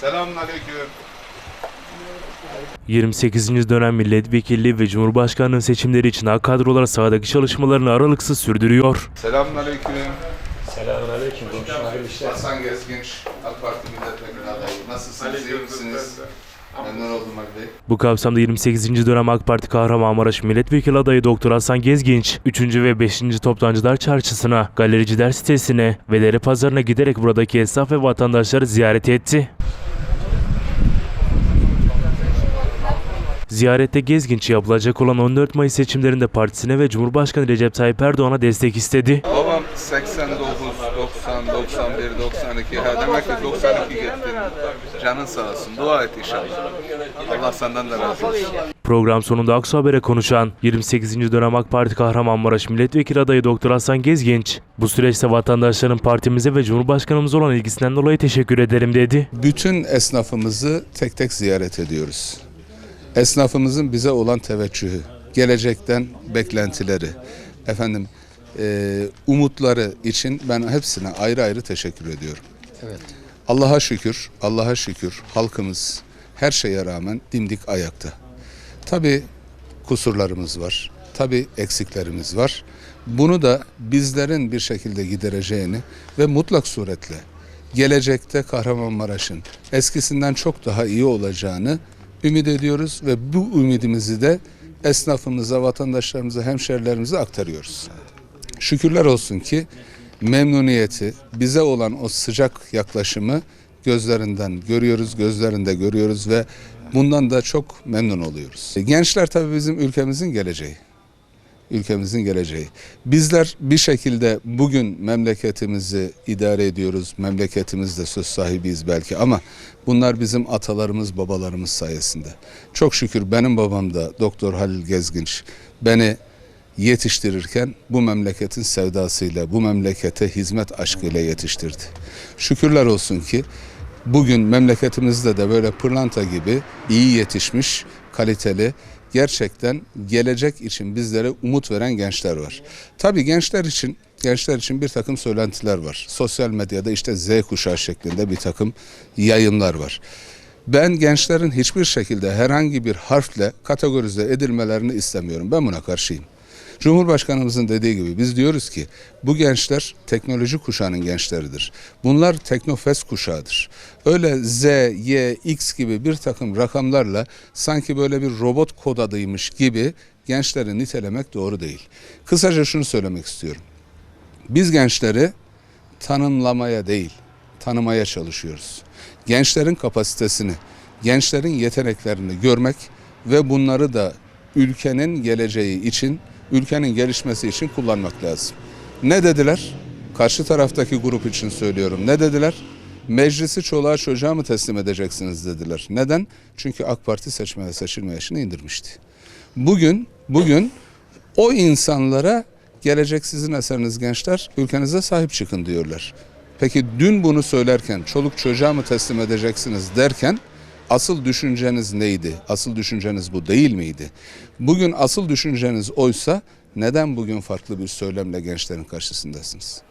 Selamünaleyküm. 28. dönem milletvekilliği ve cumhurbaşkanlığı seçimleri için AK kadrolar sahadaki çalışmalarını aralıksız sürdürüyor. Selamünaleyküm. Selamünaleyküm. Komşum hayırlı işler. Hasan Gezginç, AK Parti milletvekili adayı. Nasılsınız, iyi misiniz? Memnun oldum Ali Bey. Bu kapsamda 28. dönem AK Parti Kahramanmaraş milletvekili adayı Doktor Hasan Gezginç, 3. ve 5. Toptancılar Çarşısı'na, Galericiler sitesine ve Dere Pazarı'na giderek buradaki esnaf ve vatandaşları ziyaret etti. Ziyarette Gezginç yapılacak olan 14 Mayıs seçimlerinde partisine ve Cumhurbaşkanı Recep Tayyip Erdoğan'a destek istedi. Babam 89, 90, 91, 92. Ha demek ki 92 gittin. Canın sağ olsun. Dua et inşallah. Allah senden de razı olsun. Program sonunda Aksu Haber'e konuşan 28. dönem AK Parti Kahramanmaraş Milletvekili adayı Doktor Hasan Gezginç, bu süreçte vatandaşların partimize ve Cumhurbaşkanımıza olan ilgisinden dolayı teşekkür ederim dedi. Bütün esnafımızı tek tek ziyaret ediyoruz. Esnafımızın bize olan teveccühü, gelecekten beklentileri, efendim e, umutları için ben hepsine ayrı ayrı teşekkür ediyorum. Evet. Allah'a şükür, Allah'a şükür halkımız her şeye rağmen dimdik ayakta. Tabi kusurlarımız var, tabi eksiklerimiz var. Bunu da bizlerin bir şekilde gidereceğini ve mutlak suretle gelecekte Kahramanmaraş'ın eskisinden çok daha iyi olacağını ümit ediyoruz ve bu ümidimizi de esnafımıza, vatandaşlarımıza, hemşerilerimize aktarıyoruz. Şükürler olsun ki memnuniyeti, bize olan o sıcak yaklaşımı gözlerinden görüyoruz, gözlerinde görüyoruz ve bundan da çok memnun oluyoruz. Gençler tabii bizim ülkemizin geleceği. Ülkemizin geleceği. Bizler bir şekilde bugün memleketimizi idare ediyoruz. Memleketimizde söz sahibiyiz belki ama bunlar bizim atalarımız, babalarımız sayesinde. Çok şükür benim babam da Doktor Halil Gezginç beni yetiştirirken bu memleketin sevdasıyla, bu memlekete hizmet aşkıyla yetiştirdi. Şükürler olsun ki bugün memleketimizde de böyle pırlanta gibi iyi yetişmiş, kaliteli, gerçekten gelecek için bizlere umut veren gençler var. Tabii gençler için gençler için bir takım söylentiler var. Sosyal medyada işte Z kuşağı şeklinde bir takım yayınlar var. Ben gençlerin hiçbir şekilde herhangi bir harfle kategorize edilmelerini istemiyorum. Ben buna karşıyım. Cumhurbaşkanımızın dediği gibi biz diyoruz ki bu gençler teknoloji kuşağının gençleridir. Bunlar teknofest kuşağıdır. Öyle Z, Y, X gibi bir takım rakamlarla sanki böyle bir robot kod adıymış gibi gençleri nitelemek doğru değil. Kısaca şunu söylemek istiyorum. Biz gençleri tanımlamaya değil, tanımaya çalışıyoruz. Gençlerin kapasitesini, gençlerin yeteneklerini görmek ve bunları da ülkenin geleceği için, ülkenin gelişmesi için kullanmak lazım. Ne dediler? Karşı taraftaki grup için söylüyorum. Ne dediler? Meclisi çoluğa çocuğa mı teslim edeceksiniz dediler. Neden? Çünkü AK Parti seçme ve seçilme yaşını indirmişti. Bugün, bugün o insanlara gelecek sizin eseriniz gençler, ülkenize sahip çıkın diyorlar. Peki dün bunu söylerken çoluk çocuğa mı teslim edeceksiniz derken asıl düşünceniz neydi? Asıl düşünceniz bu değil miydi? Bugün asıl düşünceniz oysa neden bugün farklı bir söylemle gençlerin karşısındasınız?